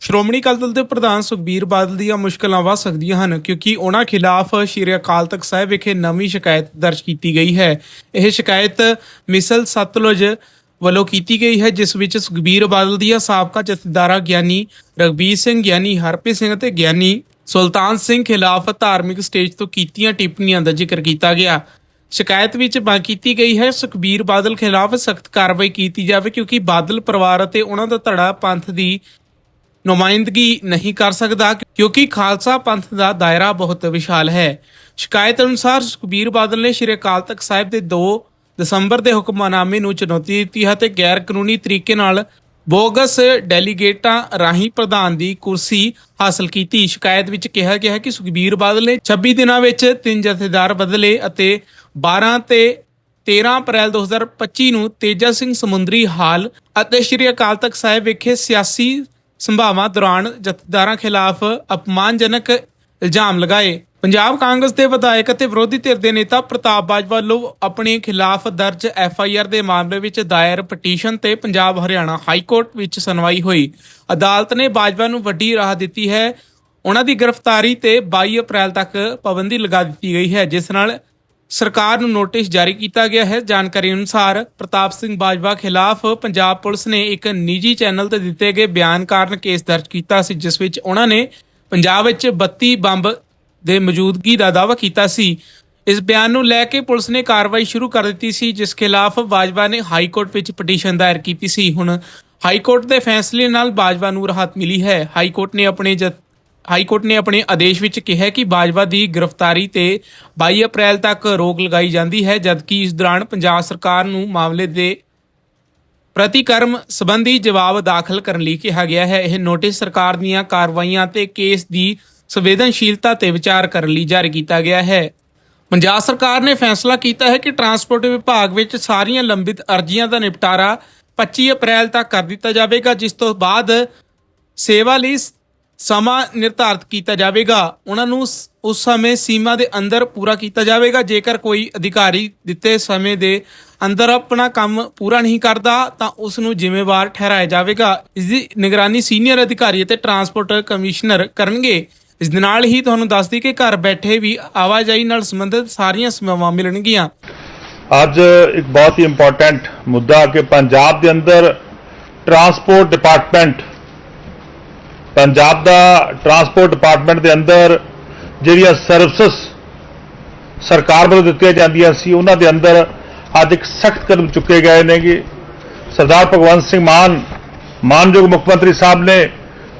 ਸ਼੍ਰੋਮਣੀ ਅਕਾਲੀ ਦਲ ਦੇ ਪ੍ਰਧਾਨ ਸੁਖਬੀਰ ਬਾਦਲ ਦੀਆਂ ਮੁਸ਼ਕਲਾਂ ਵੱਧ ਸਕਦੀਆਂ ਹਨ, ਕਿਉਂਕਿ ਉਹਨਾਂ ਖਿਲਾਫ ਸ਼੍ਰੀ ਅਕਾਲ ਤਖਤ ਸਾਹਿਬ ਵਿਖੇ ਨਵੀਂ ਸ਼ਿਕਾਇਤ ਦਰਜ ਕੀਤੀ ਗਈ ਹੈ। ਇਹ ਸ਼ਿਕਾਇਤ ਮਿਸਲ ਸਤਲੁਜ ਵੱਲੋਂ ਕੀਤੀ ਗਈ ਹੈ, ਜਿਸ ਵਿੱਚ ਸੁਖਬੀਰ ਬਾਦਲ ਦੀਆਂ ਸਾਬਕਾ ਜਥੇਦਾਰਾਂ ਗਿਆਨੀ ਰਗਬੀਰ ਸਿੰਘ, ਗਿਆਨੀ ਹਰਪ੍ਰੀਤ ਸਿੰਘ ਅਤੇ ਗਿਆਨੀ ਸੁਲਤਾਨ ਸਿੰਘ ਖਿਲਾਫ ਧਾਰਮਿਕ ਸਟੇਜ ਤੋਂ ਕੀਤੀਆਂ ਟਿੱਪਣੀਆਂ ਦਾ ਜ਼ਿਕਰ ਕੀਤਾ ਗਿਆ। ਸ਼ਿਕਾਇਤ ਵਿੱਚ ਮੰਗ ਕੀਤੀ ਗਈ ਹੈ, ਸੁਖਬੀਰ ਬਾਦਲ ਖਿਲਾਫ ਸਖਤ ਕਾਰਵਾਈ ਕੀਤੀ ਜਾਵੇ, ਕਿਉਂਕਿ ਬਾਦਲ ਪਰਿਵਾਰ ਅਤੇ ਉਹਨਾਂ ਦਾ ਧੜਾ ਪੰਥ ਦੀ ਨੁਮਾਇੰਦਗੀ ਨਹੀਂ ਕਰ ਸਕਦਾ ਕਿਉਂਕਿ ਖਾਲਸਾ ਪੰਥ ਦਾ ਦਾਇਰਾ ਬਹੁਤ ਵਿਸ਼ਾਲ ਹੈ। ਸ਼ਿਕਾਇਤ ਅਨੁਸਾਰ ਸੁਖਬੀਰ ਬਾਦਲ ਨੇ ਸ਼੍ਰੀ ਅਕਾਲ ਤਖਤ ਸਾਹਿਬ ਦੇ 2 ਦਸੰਬਰ ਦੇ ਹੁਕਮਨਾਮੇ ਨੂੰ ਚੁਣੌਤੀ ਦਿੱਤੀ ਹੈ ਤੇ ਗੈਰ ਕਾਨੂੰਨੀ ਤਰੀਕੇ ਨਾਲ ਬੋਗਸ ਡੈਲੀਗੇਟਾਂ ਰਾਹੀਂ ਪ੍ਰਧਾਨ ਦੀ ਕੁਰਸੀ ਹਾਸਲ ਕੀਤੀ। ਸ਼ਿਕਾਇਤ ਵਿੱਚ ਕਿਹਾ ਗਿਆ ਹੈ ਕਿ ਸੁਖਬੀਰ ਬਾਦਲ ਨੇ 26 ਦਿਨਾਂ ਵਿੱਚ ਤਿੰਨ ਜਥੇਦਾਰ ਬਦਲੇ ਅਤੇ 12 ਤੇ 13 ਅਪ੍ਰੈਲ 2025 ਨੂੰ ਤੇਜਾ ਸਿੰਘ ਸਮੁੰਦਰੀ ਹਾਲ ਅਤੇ ਸ਼੍ਰੀ ਅਕਾਲ ਤਖਤ ਸਾਹਿਬ ਵਿਖੇ ਸਿਆਸੀ ਸੰਭਾਵਾਂ ਦੌਰਾਨ ਜਥੇਦਾਰਾਂ ਖਿਲਾਫ ਅਪਮਾਨਜਨਕ ਇਲਜ਼ਾਮ ਲਗਾਏ। ਪੰਜਾਬ ਕਾਂਗਰਸ ਦੇ ਵਿਧਾਇਕ ਅਤੇ ਵਿਰੋਧੀ ਧਿਰ ਦੇ ਨੇਤਾ ਪ੍ਰਤਾਪ ਬਾਜਵਾ ਵੱਲੋਂ ਆਪਣੇ ਖਿਲਾਫ ਦਰਜ ਐਫ ਆਈ ਆਰ ਦੇ ਮਾਮਲੇ ਵਿੱਚ ਦਾਇਰ ਪਟੀਸ਼ਨ ਤੇ ਪੰਜਾਬ ਹਰਿਆਣਾ ਹਾਈ ਕੋਰਟ ਵਿੱਚ ਸੁਣਵਾਈ ਹੋਈ। ਅਦਾਲਤ ਨੇ ਬਾਜਵਾ ਨੂੰ ਵੱਡੀ ਰਾਹ ਦਿੱਤੀ ਹੈ। ਉਹਨਾਂ ਦੀ ਗ੍ਰਿਫਤਾਰੀ ਤੇ 22 ਅਪ੍ਰੈਲ ਤੱਕ ਪਾਬੰਦੀ ਲਗਾ ਦਿੱਤੀ ਗਈ ਹੈ, ਜਿਸ ਨਾਲ ਸਰਕਾਰ ਨੂੰ ਨੋਟਿਸ ਜਾਰੀ ਕੀਤਾ ਗਿਆ ਹੈ। ਜਾਣਕਾਰੀ ਅਨੁਸਾਰ ਪ੍ਰਤਾਪ ਸਿੰਘ ਬਾਜਵਾ ਖਿਲਾਫ ਪੰਜਾਬ ਪੁਲਿਸ ਨੇ ਇੱਕ ਨਿੱਜੀ ਚੈਨਲ ਤੇ ਦਿੱਤੇ ਗਏ ਬਿਆਨ ਕਾਰਨ ਕੇਸ ਦਰਜ ਕੀਤਾ ਸੀ, ਜਿਸ ਵਿੱਚ ਉਹਨਾਂ ਨੇ ਪੰਜਾਬ ਵਿੱਚ 32 ਬੰਬ ਦੇ ਮੌਜੂਦਗੀ ਦਾ ਦਾਅਵਾ ਕੀਤਾ ਸੀ। ਇਸ ਬਿਆਨ ਨੂੰ ਲੈ ਕੇ ਪੁਲਿਸ ਨੇ ਕਾਰਵਾਈ ਸ਼ੁਰੂ ਕਰ ਦਿੱਤੀ ਸੀ, ਜਿਸ ਖਿਲਾਫ ਬਾਜਵਾ ਨੇ ਹਾਈ ਕੋਰਟ ਵਿੱਚ ਪਟੀਸ਼ਨ ਦਾਇਰ ਕੀਤੀ ਸੀ। ਹੁਣ ਹਾਈ ਕੋਰਟ ਦੇ ਫੈਸਲੇ ਨਾਲ ਬਾਜਵਾ ਨੂੰ ਰਾਹਤ ਮਿਲੀ ਹੈ। ਹਾਈ ਕੋਰਟ ਨੇ ਆਪਣੇ ਜਥ- ਹਾਈ ਕੋਰਟ ਨੇ ਆਪਣੇ ਆਦੇਸ਼ ਵਿੱਚ ਕਿਹਾ ਕਿ ਬਾਜਵਾ ਦੀ ਗ੍ਰਿਫਤਾਰੀ ਤੇ 22 ਅਪ੍ਰੈਲ ਤੱਕ ਰੋਕ ਲਗਾਈ ਜਾਂਦੀ ਹੈ, ਜਦਕਿ ਇਸ ਦੌਰਾਨ ਪੰਜਾਬ ਸਰਕਾਰ ਨੂੰ ਮਾਮਲੇ ਦੇ ਪ੍ਰਤੀਕਰਮ ਸੰਬੰਧੀ ਜਵਾਬ ਦਾਖਲ ਕਰਨ ਲਈ ਕਿਹਾ ਗਿਆ ਹੈ। ਇਹ ਨੋਟਿਸ ਸਰਕਾਰ ਦੀਆਂ ਕਾਰਵਾਈਆਂ ਤੇ ਕੇਸ ਦੀ ਸੰਵੇਦਨਸ਼ੀਲਤਾ ਤੇ ਵਿਚਾਰ ਕਰਨ ਲਈ ਜਾਰੀ ਕੀਤਾ ਗਿਆ ਹੈ। ਪੰਜਾਬ ਸਰਕਾਰ ਨੇ ਫੈਸਲਾ ਕੀਤਾ ਹੈ ਕਿ ਟਰਾਂਸਪੋਰਟ ਵਿਭਾਗ ਵਿੱਚ ਸਾਰੀਆਂ ਲੰਬਿਤ ਅਰਜ਼ੀਆਂ ਦਾ ਨਿਪਟਾਰਾ 25 ਅਪ੍ਰੈਲ ਤੱਕ ਕਰ ਦਿੱਤਾ ਜਾਵੇਗਾ, ਜਿਸ ਤੋਂ ਬਾਅਦ ਸੇਵਾ ਲਈ ਸਮਾਂ ਨਿਰਧਾਰਤ ਕੀਤਾ ਜਾਵੇਗਾ। ਉਹਨਾਂ ਨੂੰ ਉਸ ਸਮੇਂ ਸੀਮਾ ਦੇ ਅੰਦਰ ਪੂਰਾ ਕੀਤਾ ਜਾਵੇਗਾ। ਜੇਕਰ ਕੋਈ ਅਧਿਕਾਰੀ ਦਿੱਤੇ ਸਮੇਂ ਦੇ ਅੰਦਰ ਆਪਣਾ ਕੰਮ ਪੂਰਾ ਨਹੀਂ ਕਰਦਾ, ਤਾਂ ਉਸ ਨੂੰ ਜ਼ਿੰਮੇਵਾਰ ਠਹਿਰਾਇਆ ਜਾਵੇਗਾ। ਇਸ ਦੀ ਨਿਗਰਾਨੀ ਸੀਨੀਅਰ ਅਧਿਕਾਰੀ ਅਤੇ ਟਰਾਂਸਪੋਰਟ ਕਮਿਸ਼ਨਰ ਕਰਨਗੇ। ਇਸ ਦੇ ਨਾਲ ਹੀ ਤੁਹਾਨੂੰ ਦੱਸਦੀ ਕਿ ਘਰ ਬੈਠੇ ਵੀ ਆਵਾਜਾਈ ਨਾਲ ਸੰਬੰਧਿਤ ਸਾਰੀਆਂ ਸੇਵਾਵਾਂ ਮਿਲਣਗੀਆਂ। ਅੱਜ ਇੱਕ ਬਹੁਤ ਹੀ ਇੰਪੋਰਟੈਂਟ ਮੁੱਦਾ ਕਿ ਪੰਜਾਬ ਦੇ ਅੰਦਰ ਟਰਾਂਸਪੋਰਟ ਡਿਪਾਰਟਮੈਂਟ ਪੰਜਾਬ ਦਾ ਟਰਾਂਸਪੋਰਟ ਡਿਪਾਰਟਮੈਂਟ ਦੇ ਅੰਦਰ ਜਿਹੜੀਆਂ ਸਰਵਿਸਿਜ਼ ਸਰਕਾਰ ਵੱਲੋਂ ਦਿੱਤੀਆਂ ਜਾਂਦੀਆਂ ਸੀ, ਉਹਨਾਂ ਦੇ ਅੰਦਰ ਅੱਜ ਇੱਕ ਸਖਤ ਕਦਮ ਚੁੱਕੇ ਗਏ ਨੇਗੇ। ਸਰਦਾਰ ਭਗਵੰਤ ਸਿੰਘ ਮਾਨ, ਮਾਨਯੋਗ ਮੁੱਖ ਮੰਤਰੀ ਸਾਹਿਬ ਨੇ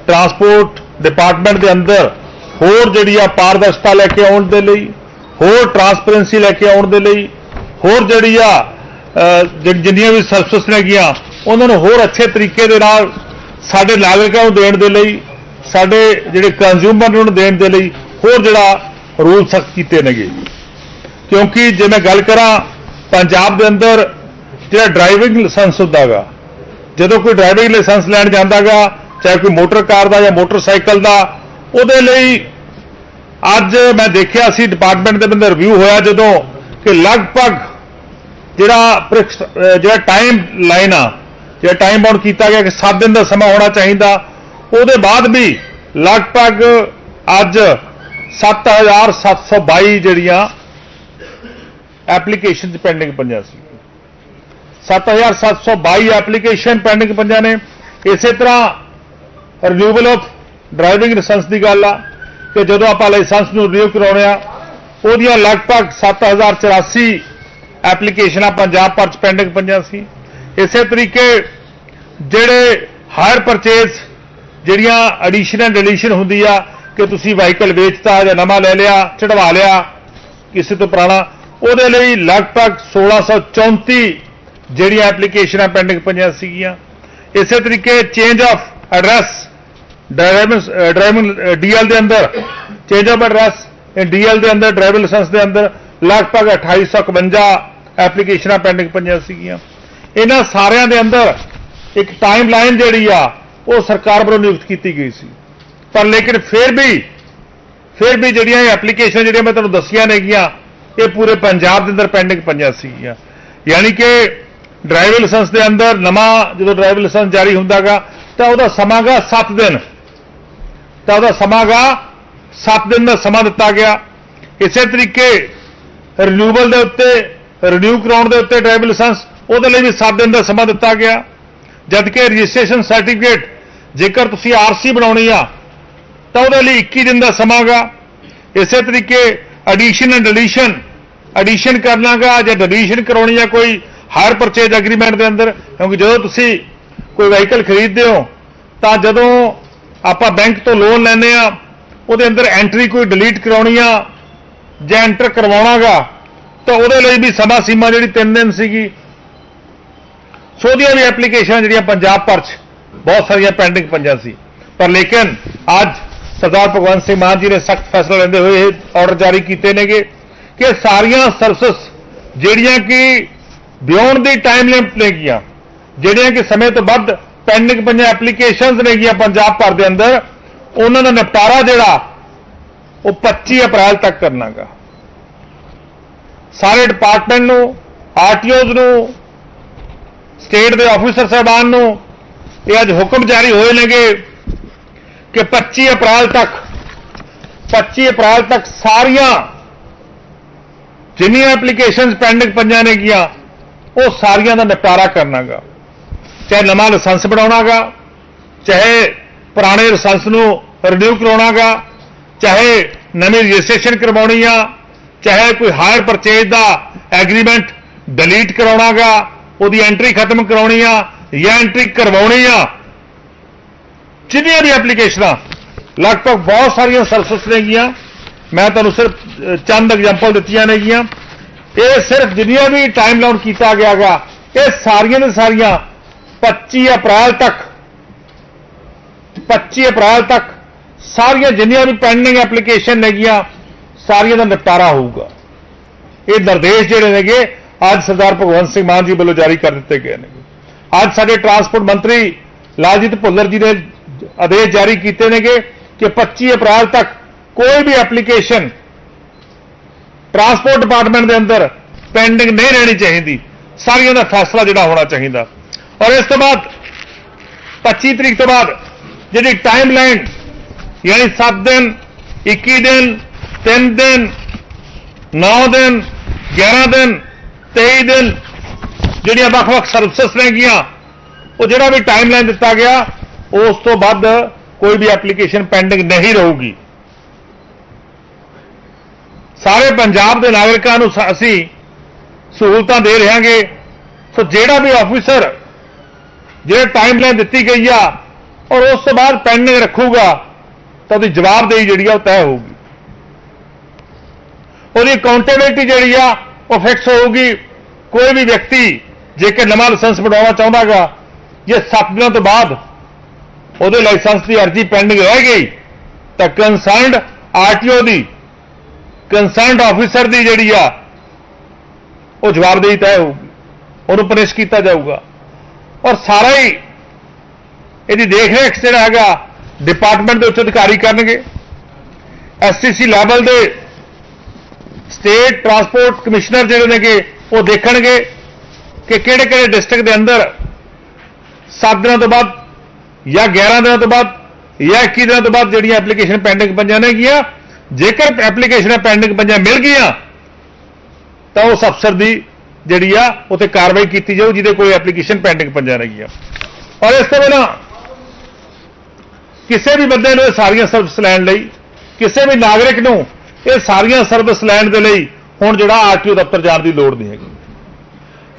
ਟਰਾਂਸਪੋਰਟ ਡਿਪਾਰਟਮੈਂਟ ਦੇ ਅੰਦਰ ਹੋਰ ਜਿਹੜੀ ਆ ਪਾਰਦਰਸ਼ਤਾ ਲੈ ਕੇ ਆਉਣ ਦੇ ਲਈ, ਹੋਰ ਟਰਾਂਸਪੇਰੈਂਸੀ ਲੈ ਕੇ ਆਉਣ ਦੇ ਲਈ, ਹੋਰ ਜਿਹੜੀ ਆ ਜਿੰਨੀਆਂ ਵੀ ਸਰਵਿਸਿਜ਼ ਨੇਗੀਆਂ ਉਹਨਾਂ ਨੂੰ ਹੋਰ ਅੱਛੇ ਤਰੀਕੇ ਦੇ ਨਾਲ ਸਾਡੇ ਨਾਗਰਿਕਾਂ ਨੂੰ ਦੇਣ ਦੇ ਲਈ, ਸਾਡੇ ਜਿਹੜੇ ਕੰਜ਼ਿਊਮਰ ਨੂੰ ਦੇਣ ਦੇ ਲਈ ਹੋਰ ਜਿਹੜਾ ਰੂਲ ਸਖਤ ਕੀਤੇ ਨੇਗੇ। ਕਿਉਂਕਿ ਜੇ ਮੈਂ ਗੱਲ ਕਰਾਂ ਪੰਜਾਬ ਦੇ ਅੰਦਰ ਜਿਹੜਾ ਡਰਾਈਵਿੰਗ ਲਾਇਸੈਂਸ ਹੁੰਦਾਗਾ ਜਦੋਂ ਕੋਈ ਡਰਾਈਵਿੰਗ ਲਾਇਸੈਂਸ ਲੈਣ ਜਾਂਦਾਗਾ ਚਾਹੇ ਕੋਈ ਮੋਟਰ ਕਾਰ ਦਾ ਜਾਂ ਮੋਟਰਸਾਈਕਲ ਦਾ, ਉਹਦੇ ਲਈ ਅੱਜ ਮੈਂ ਦੇਖਿਆ ਸੀ ਡਿਪਾਰਟਮੈਂਟ ਦੇ ਬੰਦੇ ਰਿਵਿਊ ਹੋਇਆ ਜਦੋਂ ਕਿ ਲਗਭਗ ਜਿਹੜਾ ਜਿਹੜਾ ਟਾਈਮ ਲਾਈਨ ਆ ਜਿਹੜਾ ਟਾਈਮ ਬਾਉਂਡ ਕੀਤਾ ਗਿਆ ਕਿ 7 ਦਿਨ ਦਾ ਸਮਾਂ ਹੋਣਾ ਚਾਹੀਦਾ, ਉਹਦੇ ਬਾਅਦ ਵੀ ਲਗਭਗ ਅੱਜ 7722 ਜਿਹੜੀਆਂ ਐਪਲੀਕੇਸ਼ਨਸ ਪੈਂਡਿੰਗ ਪਈਆਂ ਸੀ। 7722 ਐਪਲੀਕੇਸ਼ਨ ਪੈਂਡਿੰਗ ਪਈਆਂ ਨੇ। ਇਸੇ ਤਰ੍ਹਾਂ ਰਿਨਿਊਵਲ ਆਫ ਡਰਾਈਵਿੰਗ ਲਾਇਸੈਂਸ ਦੀ ਗੱਲ ਆ ਕਿ ਜਦੋਂ ਆਪਾਂ ਲਾਇਸੈਂਸ ਨੂੰ ਰਿਨਿਊ ਕਰਾਉਣੇ ਆ, ਉਹਦੀਆਂ ਲਗਭਗ 7084 ਐਪਲੀਕੇਸ਼ਨਾਂ ਪੰਜਾਬ ਭਰ ਚ ਪੈਂਡਿੰਗ ਪਈਆਂ ਸੀ। ਇਸੇ ਤਰੀਕੇ ਜਿਹੜੇ ਹਾਇਰ ਪਰਚੇਸ ਜਿਹੜੀਆਂ ਐਡੀਸ਼ਨ ਐਂਡ ਡਿਲੀਸ਼ਨ ਹੁੰਦੀ ਆ, ਕਿ ਤੁਸੀਂ ਵਾਹੀਕਲ ਵੇਚਤਾ, ਜਾਂ ਨਵਾਂ ਲੈ ਲਿਆ ਚੜਵਾ ਲਿਆ, ਕਿਸੇ ਤੋਂ ਪੁਰਾਣਾ, ਉਹਦੇ ਲਈ ਲਗਭਗ 1634 ਜਿਹੜੀਆਂ ਐਪਲੀਕੇਸ਼ਨਾਂ ਪੈਂਡਿੰਗ ਪਈਆਂ ਸੀਗੀਆਂ। ਇਸੇ ਤਰੀਕੇ change of address driving driving DL ਦੇ ਅੰਦਰ change of address in DL ਦੇ ਅੰਦਰ ਡਰਾਈਵਿੰਗ ਲਾਇਸੈਂਸ ਦੇ ਅੰਦਰ, ਲਗਭਗ 2851 ਐਪਲੀਕੇਸ਼ਨਾਂ ਪੈਂਡਿੰਗ ਪਈਆਂ ਸੀਗੀਆਂ। ਇਹਨਾਂ ਸਾਰਿਆਂ ਦੇ ਅੰਦਰ ਇੱਕ ਟਾਈਮ ਲਾਈਨ ਜਿਹੜੀ ਆ, ਉਹ ਸਰਕਾਰ ਵੱਲੋਂ ਨਿਯੁਕਤ ਕੀਤੀ ਗਈ ਸੀ। ਪਰ ਲੇਕਿਨ ਫਿਰ ਵੀ ਫਿਰ ਵੀ ਜਿਹੜੀਆਂ ਐਪਲੀਕੇਸ਼ਨ ਜਿਹੜੀਆਂ ਮੈਂ ਤੁਹਾਨੂੰ ਦੱਸੀਆਂ ਨੇਗੀਆਂ, ਇਹ ਪੂਰੇ ਪੰਜਾਬ ਦੇ ਅੰਦਰ ਪੈਂਡਿੰਗ ਪਈਆਂ ਸੀਗੀਆਂ। ਯਾਨੀ ਕਿ ਡਰਾਈਵਿੰਗ ਲਾਇਸੈਂਸ ਦੇ ਅੰਦਰ ਨਵਾਂ ਜਦੋਂ ਡਰਾਈਵਿੰਗ ਲਾਇਸੈਂਸ ਜਾਰੀ ਹੁੰਦਾਗਾ, ਤਾਂ ਉਹਦਾ ਸਮਾਂਗਾ 7 ਦਿਨ। ਤਾਂ ਉਹਦਾ ਸਮਾਂ ਗਾ 7 ਦਿਨ ਦਾ ਸਮਾਂ ਦਿੱਤਾ ਗਿਆ। ਇਸੇ ਤਰੀਕੇ ਰਿਨਿਊਬਲ ਦੇ ਉੱਤੇ ਰਿਨਿਊ ਕਰਾਉਣ ਦੇ ਉੱਤੇ ਡਰਾਈਵਿੰਗ ਲਾਇਸੈਂਸ ਉਹਦੇ ਲਈ ਵੀ 7 ਦਿਨ ਦਾ ਸਮਾਂ ਦਿੱਤਾ ਗਿਆ। ਜਦਕਿ ਰਜਿਸਟ੍ਰੇਸ਼ਨ ਸਰਟੀਫਿਕੇਟ, ਜੇਕਰ ਤੁਸੀਂ ਆਰਸੀ ਬਣਾਉਣੀ ਆ, ਤਾਂ ਉਹਦੇ ਲਈ 21 ਦਿਨ ਦਾ ਸਮਾਂ ਗਾ ਇਸੇ ਤਰੀਕੇ ਐਡੀਸ਼ਨ ਐਂਡ ਡਿਲੀਸ਼ਨ ਐਡੀਸ਼ਨ ਕਰਨਾਗਾ ਜਾਂ ਡਿਲੀਸ਼ਨ ਕਰਾਉਣੀ ਆ ਕੋਈ ਹਾਇਰ ਪਰਚੇਜ ਐਗਰੀਮੈਂਟ ਦੇ ਅੰਦਰ, ਕਿਉਂਕਿ ਜਦੋਂ ਤੁਸੀਂ ਕੋਈ ਵਹੀਕਲ ਖਰੀਦਦੇ ਹੋ, ਤਾਂ ਜਦੋਂ ਆਪਾਂ ਬੈਂਕ ਤੋਂ ਲੋਨ ਲੈਂਦੇ ਆ, ਉਹਦੇ ਅੰਦਰ ਐਂਟਰੀ ਕੋਈ ਡਿਲੀਟ ਕਰਾਉਣੀ ਆ ਜਾਂ ਐਂਟਰ ਕਰਵਾਉਣਾਗਾ, ਤਾਂ ਉਹਦੇ ਲਈ ਵੀ ਸਮਾਂ ਸੀਮਾ ਜਿਹੜੀ 3 ਦਿਨ ਸੀਗੀ ਸੋ ਉਹਦੀਆਂ ਵੀ ਐਪਲੀਕੇਸ਼ਨ ਜਿਹੜੀਆਂ ਪੰਜਾਬ ਭਰ 'ਚ ਬਹੁਤ ਸਾਰੀਆਂ ਪੈਂਡਿੰਗ ਪੰਜਾਂ ਸੀ। ਪਰ ਲੇਕਿਨ ਅੱਜ ਸਰਦਾਰ ਭਗਵੰਤ ਸਿੰਘ ਮਾਨ ਜੀ ਨੇ ਸਖਤ ਫੈਸਲਾ ਲੈਂਦੇ ਹੋਏ ਇਹ ਆਰਡਰ ਜਾਰੀ ਕੀਤੇ ਨੇਗੇ ਕਿ ਸਾਰੀਆਂ ਸਰਵਿਸ ਜਿਹੜੀਆਂ ਕਿ ਬਿਯੋਂਡ ਦੀ ਟਾਈਮ ਲਿਮਟ ਨੇਗੀਆਂ, ਜਿਹੜੀਆਂ ਕਿ ਸਮੇਂ ਤੋਂ ਵੱਧ ਪੈਂਡਿੰਗ ਪੰਜਾਂ ਐਪਲੀਕੇਸ਼ਨਸ ਨੇਗੀਆਂ ਪੰਜਾਬ ਭਰ ਦੇ ਅੰਦਰ, ਉਹਨਾਂ ਦਾ ਨਿਪਟਾਰਾ ਜਿਹੜਾ ਉਹ 25 ਅਪ੍ਰੈਲ ਤੱਕ ਕਰਨਾਗਾ। ਸਾਰੇ ਡਿਪਾਰਟਮੈਂਟ ਨੂੰ ਆਰਟੀਓਜ਼ ਨੂੰ ਸਟੇਟ ਦੇ ਆਫੀਸਰ ਸਾਹਿਬਾਨ ਨੂੰ ਇਹ ਅੱਜ ਹੁਕਮ ਜਾਰੀ ਹੋਏ ਨੇਗੇ ਕਿ 25 ਅਪ੍ਰੈਲ ਤੱਕ 25 ਅਪ੍ਰੈਲ ਤੱਕ ਸਾਰੀਆਂ ਜਿੰਨੀਆਂ ਐਪਲੀਕੇਸ਼ਨਸ ਪੈਂਡਿੰਗ ਪੰਜਾਂ ਨੇ ਗਿਆ ਉਹ ਸਾਰੀਆਂ ਦਾ ਨਿਪਟਾਰਾ ਕਰਨਾਗਾ। ਚਾਹੇ ਨਵਾਂ ਲਾਇਸੈਂਸ ਬਣਾਉਣਾਗਾ, ਚਾਹੇ ਪੁਰਾਣੇ ਲਾਇਸੈਂਸ ਨੂੰ ਰਿਨਿਊ ਕਰਾਉਣਾਗਾ, ਚਾਹੇ ਨਵੀਂ ਰਜਿਸਟ੍ਰੇਸ਼ਨ ਕਰਵਾਉਣੀ ਆ, ਚਾਹੇ ਕੋਈ ਹਾਇਰ ਪਰਚੇਜ ਦਾ ਐਗਰੀਮੈਂਟ ਡਿਲੀਟ ਕਰਾਉਣਾਗਾ ਉਹਦੀ ਐਂਟਰੀ ਖਤਮ ਕਰਾਉਣੀ ਆ ਜਾਂ ਐਂਟਰੀ ਕਰਵਾਉਣੀ ਆ। ਜਿੰਨੀਆਂ ਵੀ ਐਪਲੀਕੇਸ਼ਨਾਂ ਲਗਭਗ ਬਹੁਤ ਸਾਰੀਆਂ ਸਰਵਿਸ ਨੇਗੀਆਂ ਮੈਂ ਤੁਹਾਨੂੰ ਸਿਰਫ ਚੰਦ ਐਗਜ਼ਾਮਪਲ ਦਿੱਤੀਆਂ ਨੇਗੀਆਂ ਇਹ ਸਿਰਫ ਜਿੰਨੀਆਂ ਵੀ ਟਾਈਮ ਲਾਉਨ ਕੀਤਾ ਗਿਆ ਗਾ, ਇਹ ਸਾਰੀਆਂ ਦੇ ਸਾਰੀਆਂ 25 ਅਪ੍ਰੈਲ ਤੱਕ 25 ਅਪ੍ਰੈਲ ਤੱਕ ਸਾਰੀਆਂ ਜਿੰਨੀਆਂ ਵੀ ਪੈਂਡਿੰਗ ਐਪਲੀਕੇਸ਼ਨ ਨੇਗੀਆਂ ਸਾਰੀਆਂ ਦਾ ਨਿਪਟਾਰਾ ਹੋਊਗਾ। ਇਹ ਨਿਰਦੇਸ਼ ਜਿਹੜੇ ਨੇਗੇ ਅੱਜ ਸਰਦਾਰ ਭਗਵੰਤ ਸਿੰਘ ਮਾਨ ਜੀ ਵੱਲੋਂ ਜਾਰੀ ਕਰ ਦਿੱਤੇ ਗਏ ਨੇ। ਅੱਜ ਸਾਡੇ ਟਰਾਂਸਪੋਰਟ ਮੰਤਰੀ ਲਾਲਜੀਤ ਭੁੱਲਰ ਜੀ ਨੇ ਆਦੇਸ਼ ਜਾਰੀ ਕੀਤੇ ਨੇਗੇ ਕਿ 25 ਅਪ੍ਰੈਲ ਤੱਕ ਕੋਈ ਵੀ ਐਪਲੀਕੇਸ਼ਨ ਟਰਾਂਸਪੋਰਟ ਡਿਪਾਰਟਮੈਂਟ ਦੇ ਅੰਦਰ ਪੈਂਡਿੰਗ ਨਹੀਂ ਰਹਿਣੀ ਚਾਹੀਦੀ। ਸਾਰੀਆਂ ਦਾ ਫੈਸਲਾ ਜਿਹੜਾ ਹੋਣਾ ਚਾਹੀਦਾ। ਔਰ ਇਸ ਤੋਂ ਬਾਅਦ 25 ਤਰੀਕ ਤੋਂ ਬਾਅਦ ਜਿਹੜੀ ਟਾਈਮ ਲਾਈਨ ਯਾਨੀ 7 ਦਿਨ 21 ਦਿਨ 3 ਦਿਨ 9 ਦਿਨ 11 ਦਿਨ 23 ਦਿਨ ਜਿਹੜੀਆਂ ਵੱਖ-ਵੱਖ ਸਰਵਿਸਿਜ਼ ਨੇਗੀਆਂ ਉਹ ਜਿਹੜਾ ਵੀ ਟਾਈਮ ਲਾਈਨ ਦਿੱਤਾ ਗਿਆ, ਉਸ ਤੋਂ ਵੱਧ ਕੋਈ ਵੀ ਐਪਲੀਕੇਸ਼ਨ ਪੈਂਡਿੰਗ ਨਹੀਂ ਰਹੂਗੀ। ਸਾਰੇ ਪੰਜਾਬ ਦੇ ਨਾਗਰਿਕਾਂ ਨੂੰ ਅਸੀਂ ਸਹੂਲਤਾਂ ਦੇ ਰਹਾਂਗੇ। ਸੋ ਜਿਹੜਾ ਵੀ ਆਫੀਸਰ ਜਿਹੜਾ ਟਾਈਮਲਾਈਨ ਦਿੱਤੀ ਗਈ ਆ, ਔਰ ਉਸ ਤੋਂ ਬਾਅਦ ਪੈਂਡਿੰਗ ਰੱਖੂਗਾ, ਤਾਂ ਉਹਦੀ ਜਵਾਬਦੇਹੀ ਜਿਹੜੀ ਆ ਉਹ ਤੈਅ ਹੋਊਗੀ। ਉਹਦੀ ਅਕਾਊਂਟੇਬਿਲਟੀ ਜਿਹੜੀ ਆ ਉਹ ਫਿਕਸ ਹੋਊਗੀ। ਕੋਈ ਵੀ ਵਿਅਕਤੀ ਜੇਕਰ ਨਵਾਂ ਲਾਇਸੈਂਸ ਬਣਾਉਣਾ ਚਾਹੁੰਦਾਗਾ, ਜੇ 7 ਦਿਨਾਂ ਤੋਂ ਬਾਅਦ ਉਹਦੇ ਲਾਇਸੈਂਸ ਦੀ ਅਰਜ਼ੀ ਪੈਂਡਿੰਗ ਰਹਿ ਗਈ, ਤਾਂ ਕੰਸਰਨਡ ਆਰਟੀਓ ਦੀ ਕੰਸਰਨਡ ਆਫੀਸਰ ਦੀ ਜਿਹੜੀ ਆ, ਉਹ ਜਵਾਬਦੇਹੀ ਤੈਅ ਹੋਊਗੀ। ਉਹਨੂੰ ਪਨਿਸ਼ ਕੀਤਾ ਜਾਊਗਾ। ਔਰ ਸਾਰਾ ਹੀ ਇਹਦੀ ਦੇਖ ਰੇਖ ਜਿਹੜਾ ਹੈਗਾ ਡਿਪਾਰਟਮੈਂਟ ਦੇ ਉੱਚ ਅਧਿਕਾਰੀ ਕਰਨਗੇ। ਐਸਟੀਸੀ ਲੈਵਲ ਦੇ ਸਟੇਟ ਟਰਾਂਸਪੋਰਟ ਕਮਿਸ਼ਨਰ ਜਿਹੜੇ ਨੇਗੇ, ਉਹ ਦੇਖਣਗੇ ਕਿ ਕਿਹੜੇ ਕਿਹੜੇ ਡਿਸਟ੍ਰਿਕਟ ਦੇ ਅੰਦਰ 7 ਦਿਨਾਂ ਤੋਂ ਬਾਅਦ ਜਾਂ 11 ਦਿਨਾਂ ਤੋਂ ਬਾਅਦ ਜਾਂ 21 ਦਿਨਾਂ ਤੋਂ ਬਾਅਦ ਜਿਹੜੀਆਂ ਐਪਲੀਕੇਸ਼ਨ ਪੈਂਡਿੰਗ ਪੰਜਾਂ ਨੇ ਗਿਆ, ਜੇਕਰ ਐਪਲੀਕੇਸ਼ਨਾਂ ਪੈਂਡਿੰਗ ਪੰਜਾਂ ਮਿਲ ਗਈਆਂ, ਤਾਂ ਉਸ ਅਫਸਰ ਦੀ ਜਿਹੜੀ ਆ ਉਤੇ ਕਾਰਵਾਈ ਕੀਤੀ ਜਾਊ, ਜਿਹਦੇ ਕੋਈ ਐਪਲੀਕੇਸ਼ਨ ਪੈਂਡਿੰਗ ਪੰਜਾਂ ਨੇ ਗਿਆ। ਔਰ ਇਸ ਤੋਂ ਬਿਨਾਂ ਕਿਸੇ ਵੀ ਬੰਦੇ ਨੂੰ ਇਹ ਸਾਰੀਆਂ ਸਰਵਿਸ ਲੈਣ ਲਈ, ਕਿਸੇ ਵੀ ਨਾਗਰਿਕ ਨੂੰ ਇਹ ਸਾਰੀਆਂ ਸਰਵਿਸ ਲੈਣ ਦੇ ਲਈ ਹੁਣ ਜਿਹੜਾ ਆਰਟੀਓ ਦਫ਼ਤਰ ਜਾਣ ਦੀ ਲੋੜ ਨਹੀਂ ਹੈਗੀ।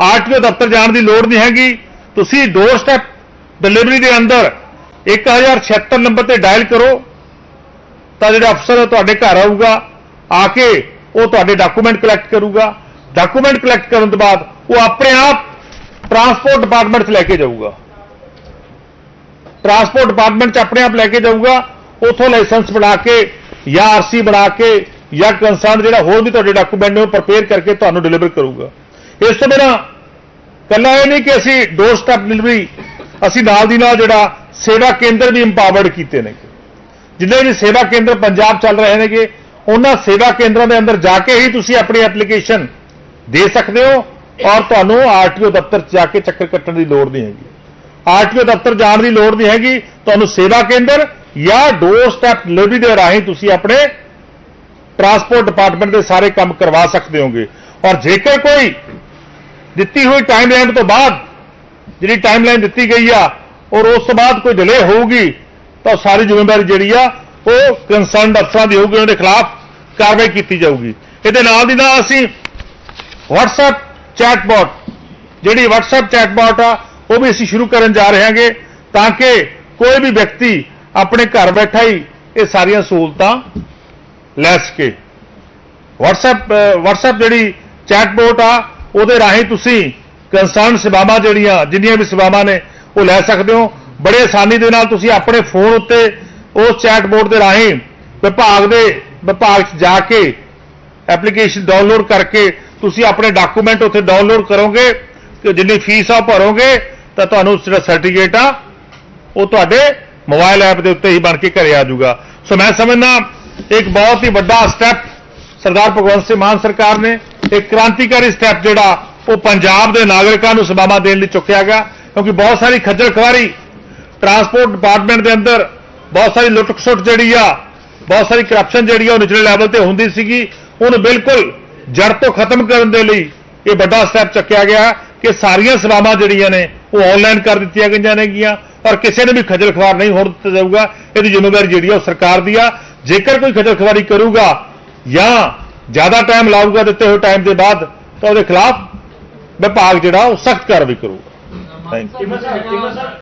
ਆਰਟੀਓ ਦਫ਼ਤਰ ਜਾਣ ਦੀ ਲੋੜ ਨਹੀਂ ਹੈਗੀ। ਤੁਸੀਂ ਡੋਰ ਸਟੈਪ ਡਿਲੀਵਰੀ ਦੇ ਅੰਦਰ 1076 ਨੰਬਰ ਤੇ ਡਾਇਲ ਕਰੋ, ਤਾਂ ਜਿਹੜਾ ਅਫਸਰ ਤੁਹਾਡੇ ਘਰ ਆਊਗਾ, ਆ ਕੇ ਉਹ ਤੁਹਾਡੇ ਡਾਕੂਮੈਂਟ ਕਲੈਕਟ ਕਰੂਗਾ। ਡਾਕੂਮੈਂਟ ਕਲੈਕਟ ਕਰਨ ਤੋਂ ਬਾਅਦ ਉਹ ਆਪਣੇ ਆਪ ਟਰਾਂਸਪੋਰਟ ਡਿਪਾਰਟਮੈਂਟ 'ਚ ਲੈ ਕੇ ਜਾਊਗਾ। ਟਰਾਂਸਪੋਰਟ ਡਿਪਾਰਟਮੈਂਟ 'ਚ ਆਪਣੇ ਆਪ ਲੈ ਕੇ ਜਾਊਗਾ, ਉਥੋਂ ਲਾਇਸੈਂਸ ਬਣਾ ਕੇ ਜਾਂ ਆਰਸੀ ਬਣਾ ਕੇ ਜਾਂ ਕੰਸਰਨ ਜਿਹੜਾ ਹੋਰ ਵੀ ਤੁਹਾਡੇ ਡਾਕੂਮੈਂਟ ਨੇ ਉਹ ਪ੍ਰਪੇਅਰ ਕਰਕੇ ਤੁਹਾਨੂੰ ਡਿਲੀਵਰ ਕਰੂਗਾ। ਇਸ ਤੋਂ ਬਿਨਾਂ ਕੱਲਾ ਇਹ ਨਹੀਂ ਕਿ ਅਸੀਂ ਡੋਰ ਸਟੈਪ ਡਿਲੀਵਰੀ ਅਸੀਂ ਨਾਲ ਦੀ ਨਾਲ ਜਿਹੜਾ ਸੇਵਾ ਕੇਂਦਰ ਵੀ ਇੰਪਾਵਰਡ ਕੀਤੇ ਨੇ। ਜਿੰਨੇ ਵੀ ਸੇਵਾ ਕੇਂਦਰ ਪੰਜਾਬ ਚੱਲ ਰਹੇ ਨੇਗੇ, ਉਹਨਾਂ ਸੇਵਾ ਕੇਂਦਰਾਂ ਦੇ ਅੰਦਰ ਜਾ ਕੇ ਹੀ ਤੁਸੀਂ ਆਪਣੀ ਐਪਲੀਕੇਸ਼ਨ ਦੇ ਸਕਦੇ ਹੋ ਔਰ ਤੁਹਾਨੂੰ ਆਰਟੀਓ ਦਫ਼ਤਰ 'ਚ ਜਾ ਕੇ ਚੱਕਰ ਕੱਟਣ ਦੀ ਲੋੜ ਨਹੀਂ ਹੈਗੀ। ਆਰਟੀਓ ਦਫ਼ਤਰ ਜਾਣ ਦੀ ਲੋੜ ਨਹੀਂ ਹੈਗੀ। ਤੁਹਾਨੂੰ ਸੇਵਾ ਕੇਂਦਰ ਜਾਂ ਡੋਰ ਸਟੈਪ ਡਿਲੀਵਰੀ ਦੇ ਰਾਹੀਂ ਤੁਸੀਂ ਆਪਣੇ ਟਰਾਂਸਪੋਰਟ ਡਿਪਾਰਟਮੈਂਟ ਦੇ ਸਾਰੇ ਕੰਮ ਕਰਵਾ ਸਕਦੇ ਹੋਗੇ। ਔਰ ਜੇਕਰ ਕੋਈ ਦਿੱਤੀ ਹੋਈ ਟਾਈਮਲਾਈਨ ਤੋਂ ਬਾਅਦ ਜਿਹੜੀ ਟਾਈਮਲਾਈਨ ਦਿੱਤੀ ਗਈ ਆ, ਔਰ ਉਸ ਤੋਂ ਬਾਅਦ ਕੋਈ ਡਿਲੇ ਹੋਊਗੀ, ਤਾਂ ਸਾਰੀ ਜ਼ਿੰਮੇਵਾਰੀ ਜਿਹੜੀ ਆ, ਉਹ ਕੰਸਰਨਡ ਅਫਸਰਾਂ ਦੀ ਹੋਊਗੀ ਉਹਨਾਂ ਦੇ ਖਿਲਾਫ ਕਾਰਵਾਈ ਕੀਤੀ ਜਾਊਗੀ। ਇਹਦੇ ਨਾਲ ਦੀ ਨਾਲ ਅਸੀਂ WhatsApp ਚੈਟਬੋਟ ਜਿਹੜੀ WhatsApp ਚੈਟਬੋਟ ਆ, ਉਹ ਵੀ ਅਸੀਂ ਸ਼ੁਰੂ ਕਰਨ ਜਾ ਰਹੇ ਹਾਂਗੇ, ਤਾਂ ਕਿ ਕੋਈ ਵੀ ਵਿਅਕਤੀ ਆਪਣੇ ਘਰ ਬੈਠਾ ਹੀ ਇਹ ਸਾਰੀਆਂ ਸਹੂਲਤਾਂ ਲੈ ਸਕੇ WhatsApp ਅਹ WhatsApp ਜਿਹੜੀ ਚੈਟਬੋਟ ਆ, ਉਹਦੇ ਰਾਹੀਂ ਤੁਸੀਂ ਕੰਸਰਨ ਸੇਵਾਵਾਂ ਜਿਹੜੀਆਂ, ਜਿੰਨੀਆਂ ਵੀ ਸੇਵਾਵਾਂ ਨੇ, ਉਹ ਲੈ ਸਕਦੇ ਹੋ। ਬੜੇ ਆਸਾਨੀ ਦੇ ਨਾਲ ਤੁਸੀਂ ਆਪਣੇ ਫੋਨ ਉੱਤੇ ਉਸ ਚੈਟਬੋਟ ਦੇ ਰਾਹੀਂ ਵਿਭਾਗ ਦੇ ਵਿਭਾਗ 'ਚ ਜਾ ਕੇ ਐਪਲੀਕੇਸ਼ਨ ਡਾਊਨਲੋਡ ਕਰਕੇ ਤੁਸੀਂ ਆਪਣੇ ਡਾਕੂਮੈਂਟ ਉੱਥੇ ਡਾਊਨਲੋਡ ਕਰੋਗੇ ਤੇ ਜਿੰਨੀ ਫੀਸ ਆ ਉਹ ਭਰੋਗੇ, ਤਾਂ ਤੁਹਾਨੂੰ ਜਿਹੜਾ ਸਰਟੀਫਿਕੇਟ ਆ, ਉਹ ਤੁਹਾਡੇ ਮੋਬਾਈਲ ਐਪ ਦੇ ਉੱਤੇ ਹੀ ਬਣ ਕੇ ਘਰੇ ਆ ਜਾਊਗਾ। ਸੋ ਮੈਂ ਸਮਝਦਾ ਇੱਕ ਬਹੁਤ ਹੀ ਵੱਡਾ ਸਟੈਪ ਸਰਦਾਰ ਭਗਵੰਤ ਸਿੰਘ ਮਾਨ ਸਰਕਾਰ ਨੇ, ਇੱਕ ਕ੍ਰਾਂਤੀਕਾਰੀ ਸਟੈਪ ਜਿਹੜਾ ਉਹ ਪੰਜਾਬ ਦੇ ਨਾਗਰਿਕਾਂ ਨੂੰ ਸੇਵਾਵਾਂ ਦੇਣ ਲਈ ਚੁੱਕਿਆ ਗਿਆ, ਕਿਉਂਕਿ ਬਹੁਤ ਸਾਰੀ ਖੱਜਲ ਖਵਾਰੀ ਟਰਾਂਸਪੋਰਟ ਡਿਪਾਰਟਮੈਂਟ ਦੇ ਅੰਦਰ, ਬਹੁਤ ਸਾਰੀ ਲੁੱਟ ਖਸੁੱਟ ਜਿਹੜੀ ਆ, ਬਹੁਤ ਸਾਰੀ ਕਰਪਸ਼ਨ ਜਿਹੜੀ ਆ ਉਹ ਨਿਚਲੇ ਲੈਵਲ ਤੇ ਹੁੰਦੀ ਸੀਗੀ ਉਹਨੂੰ ਬਿਲਕੁਲ ਜੜ ਤੋਂ ਖਤਮ ਕਰਨ ਦੇ ਲਈ ਇਹ ਵੱਡਾ ਸਟੈਪ ਚੱਕਿਆ ਗਿਆ ਕਿ ਸਾਰੀਆਂ ਸੇਵਾਵਾਂ ਜਿਹੜੀਆਂ ਨੇ ਉਹ ਆਨਲਾਈਨ ਕਰ ਦਿੱਤੀਆਂ ਗਈਆਂ ਨੇਗੀਆਂ ਔਰ ਕਿਸੇ ਨੇ ਵੀ ਖੱਜਲ ਖਵਾਰ ਨਹੀਂ ਹੋਣ ਦਿੱਤਾ ਜਾਊਗਾ, ਇਹਦੀ ਜ਼ਿੰਮੇਵਾਰੀ ਜਿਹੜੀ ਆ ਉਹ ਸਰਕਾਰ ਦੀ ਆ। ਜੇਕਰ ਕੋਈ ਖੱਜਲ ਖਵਾਰੀ ਕਰੂਗਾ ਜਾਂ ਜ਼ਿਆਦਾ ਟਾਈਮ ਲਾਊਗਾ ਦਿੱਤੇ ਹੋਏ ਟਾਈਮ ਦੇ ਬਾਅਦ ਤਾਂ ਉਹਦੇ ਖਿਲਾਫ ਵਿਭਾਗ ਜਿਹੜਾ ਉਹ ਸਖਤ ਕਾਰਵਾਈ ਕਰੂਗਾ। Thank you